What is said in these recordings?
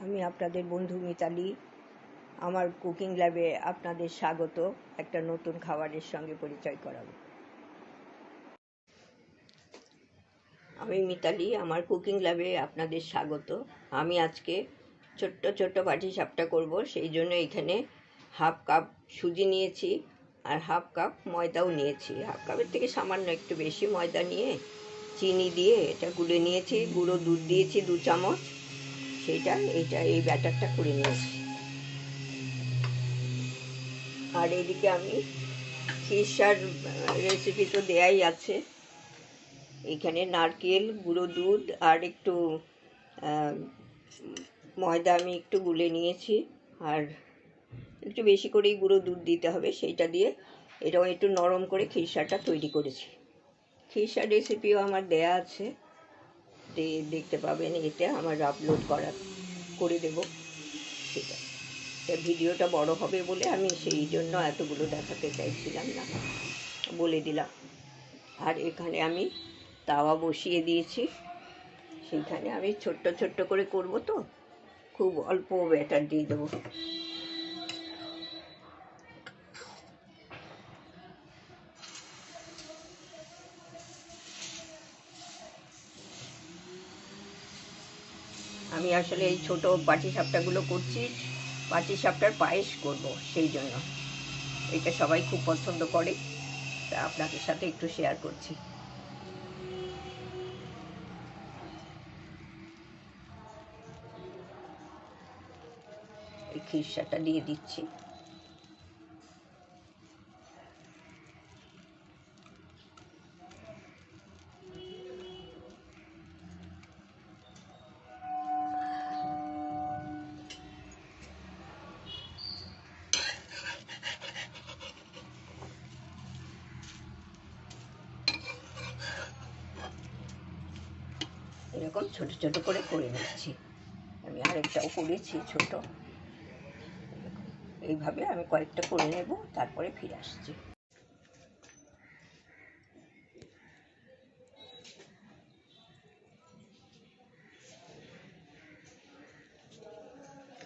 আমি আপনাদের বন্ধু মিতালি। আমার কুকিং ল্যাবে আপনাদের স্বাগত। একটা নতুন খাবারের সঙ্গে পরিচয় করাবো। আমি মিতালি, আমার কুকিং ল্যাবে আপনাদের স্বাগত। আমি আজকে ছোট্ট ছোট্ট পাটি সাপটা করব। সেই জন্য এখানে হাফ কাপ সুজি নিয়েছি আর হাফ কাপ ময়দাও নিয়েছি। হাফ কাপের থেকে সামান্য একটু বেশি ময়দা নিয়ে চিনি দিয়ে এটা গুলে নিয়েছি। গুঁড়ো দুধ দিয়েছি দু চামচ। সেইটা, এইটা, এই ব্যাটারটা করে নিয়েছি। আর এদিকে আমি খিরসার রেসিপি তো দেয়াই আছে। এখানে নারকেল, গুঁড়ো দুধ আর একটু ময়দা আমি একটু গুলে নিয়েছি। আর একটু বেশি করেই গুঁড়ো দুধ দিতে হবে, সেইটা দিয়ে এটাও একটু নরম করে খিরসাটা তৈরি করেছি। খিরসার রেসিপিও আমার দেয়া আছে। দেখতে পাবেন, এটা আমার আপলোড করা করে দেব। ঠিক আছে। ভিডিওটা বড় হবে বলে আমি সেই জন্য এতগুলো দেখাতে চাইছিলাম না, বলে দিলাম। আর এখানে আমি তাওয়া বসিয়ে দিয়েছি। সেইখানে আমি ছোট্ট ছোট্ট করে করব তো? খুব অল্প ব্যাটার দিয়ে দেবো। আমি আসলে এই ছোট পাটি সাপটাগুলো করছি, পাটি সাপটার পায়েস করব সেই জন্য। এটা সবাই খুব পছন্দ করে, তা আপনাদের সাথে একটু শেয়ার করছি। এই খিরসাটা দিয়ে দিচ্ছি। এরকম ছোট ছোট করে করে নিচ্ছি। আমি আরেকটাও করেছি ছোট। এইভাবে আমি কয়েকটা করে নেব, তারপরে ফিরে আসছি।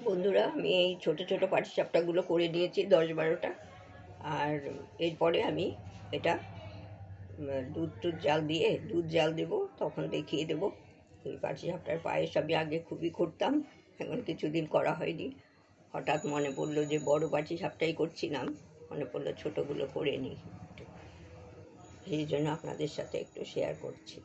বন্ধুরা, আমি এই ছোটো ছোটো পাটিসাপটাগুলো করে নিয়েছি দশ বারোটা। আর এরপরে আমি এটা দুধ টুধ জাল দিয়ে, দুধ জাল দেব, তখন দেখিয়ে দেবো। এই পাটিসাপটার পায়েস আমি আগে খুবই করতাম, এখন কিছুদিন করা হয়নি। হঠাৎ মনে পড়ল যে বড় পাটিসাপটাই করছিলাম মনে পড়ল ছোটোগুলো করে নিই। সেই জন্য আপনাদের সাথে একটু শেয়ার করছি।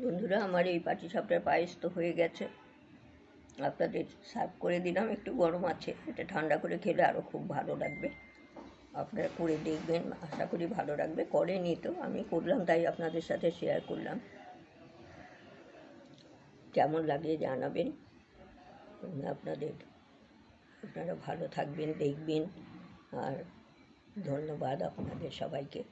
বন্ধুরা, আমার এই পাটিসাপটার পায়েস তো হয়ে গেছে। আপনাদের সার্ভ করে দিলাম, একটু গরম আছে। এটা ঠান্ডা করে খেলে আরও খুব ভালো লাগবে। আপনারা করে দেখবেন, আশা করি ভালো লাগবে। করেনি তো, আমি করলাম, তাই আপনাদের সাথে শেয়ার করলাম। কেমন লাগে জানাবেন। আপনাদের, আপনারা ভালো থাকবেন, দেখবেন। আর ধন্যবাদ আপনাদের সবাইকে।